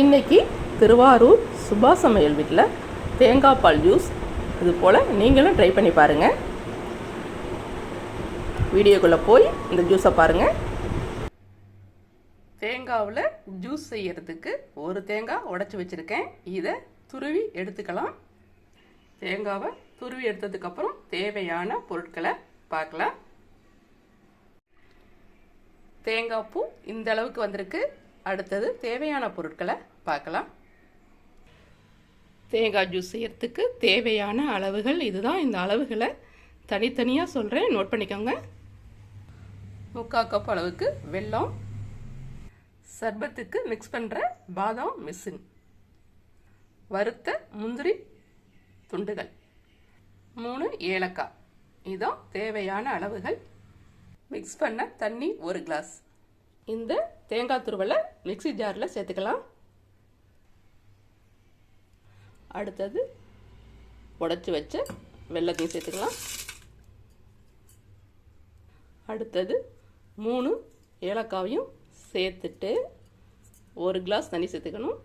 இன்றைக்கி திருவாரூர் சுபா சமையல் வீட்டில் தேங்காய் பால் ஜூஸ். இது போல் நீங்களும் ட்ரை பண்ணி பாருங்கள் வீடியோக்குள்ளே போய் இந்த ஜூஸை பாருங்கள் தேங்காவில் ஜூஸ் செய்யறதுக்கு ஒரு தேங்காய் உடச்சி வச்சுருக்கேன். இதை துருவி எடுத்துக்கலாம். தேங்காவை துருவி எடுத்ததுக்கப்புறம் தேவையான பொருட்களை பார்க்கலாம். தேங்காய் பூ இந்த அளவுக்கு வந்திருக்கு. அடுத்தது தேவையான பொருட்களை பார்க்கலாம். தேங்காய் ஜூஸ் செய்யறதுக்கு தேவையான அளவுகள் இதுதான். இந்த அளவுகளை தனித்தனியாக சொல்கிறேன் நோட் பண்ணிக்கோங்க. முக்கால் கப் அளவுக்கு வெல்லம். சர்பத்துக்கு மிக்ஸ் பண்ணுற பாதாம் மிஷின். வறுத்த முந்திரி துண்டுகள். மூணு ஏலக்காய். இதான் தேவையான அளவுகள். மிக்ஸ் பண்ண தண்ணி ஒரு கிளாஸ் இந்த தேங்காய் துருவலை மிக்ஸி ஜாரில் சேர்த்துக்கலாம். அடுத்தது உடச்சி வச்ச வெள்ளத்தையும் சேர்த்துக்கலாம். அடுத்தது மூணு ஏலக்காவையும் சேர்த்துட்டு ஒரு கிளாஸ் தண்ணி சேர்த்துக்கணும்.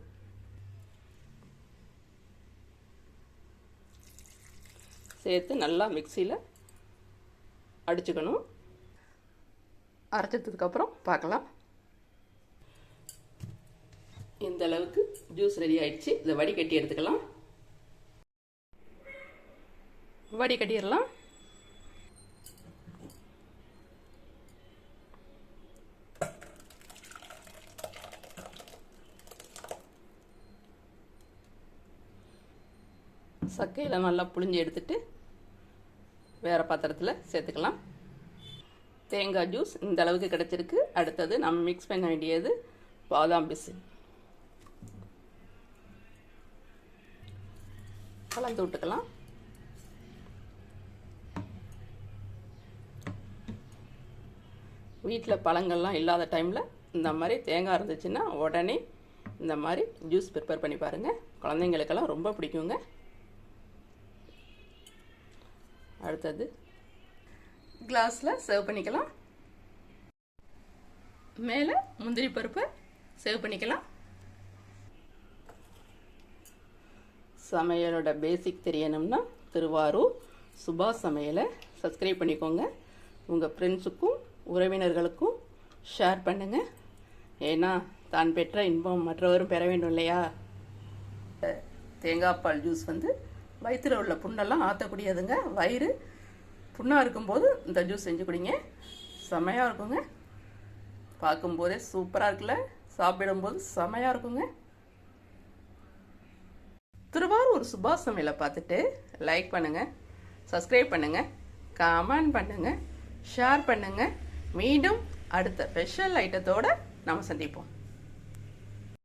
சேர்த்து நல்லா மிக்சியில் அடிச்சுக்கணும். அரைச்சதுக்கப்புறம் பார்க்கலாம். இந்த அளவுக்கு ஜூஸ் ரெடி ஆயிடுச்சு. இதை வடிகட்டி எடுத்துக்கலாம். வடிகட்டிடலாம். சக்கையில் நல்லா புழிஞ்சு எடுத்துட்டு வேறு பாத்திரத்தில் சேர்த்துக்கலாம். தேங்காய் ஜூஸ் இந்த அளவுக்கு கிடச்சிருக்கு. அடுத்தது நம்ம மிக்ஸ் பண்ண வேண்டியது பாதாம் பிசு கலந்து விட்டுக்கலாம். வீட்டில் பழங்கள்லாம் இல்லாத டைமில் இந்த மாதிரி தேங்காய் இருந்துச்சுன்னா உடனே இந்த மாதிரி ஜூஸ் ப்ரிப்பேர் பண்ணி பாருங்கள் குழந்தைங்களுக்கெல்லாம் ரொம்ப பிடிக்குங்க. அடுத்தது கிளாஸில் சர்வ் பண்ணிக்கலாம். மேலே முந்திரி பருப்பை சர்வ் பண்ணிக்கலாம். சமையலோட பேசிக் தெரியணும்னா திருவாரூர் சுபா சமையலை சப்ஸ்கிரைப் பண்ணிக்கோங்க. உங்கள் ஃப்ரெண்ட்ஸுக்கும் உறவினர்களுக்கும் ஷேர் பண்ணுங்கள் ஏன்னா தான் பெற்ற இன்பம் மற்றவரும் பெற வேண்டும் இல்லையா? தேங்காய் பால் ஜூஸ் வந்து வயிற்றில் உள்ள புண்ணெல்லாம் ஆற்றக்கூடியதுங்க வயிறு புண்ணாக இருக்கும்போது இந்த ஜூஸ் செஞ்சு குடிங்க. செமையாக இருக்குங்க. பார்க்கும்போதே சூப்பராக இருக்குல்ல? சாப்பிடும்போது செமையாக இருக்குங்க. திருவாரூர் சுபாஷ் சமையலை பார்த்துட்டு லைக் பண்ணுங்கள் சப்ஸ்கிரைப் பண்ணுங்கள் கமெண்ட் பண்ணுங்கள் ஷேர் பண்ணுங்கள் மீண்டும் அடுத்த ஸ்பெஷல் ஐட்டத்தோடு நம்ம சந்திப்போம்.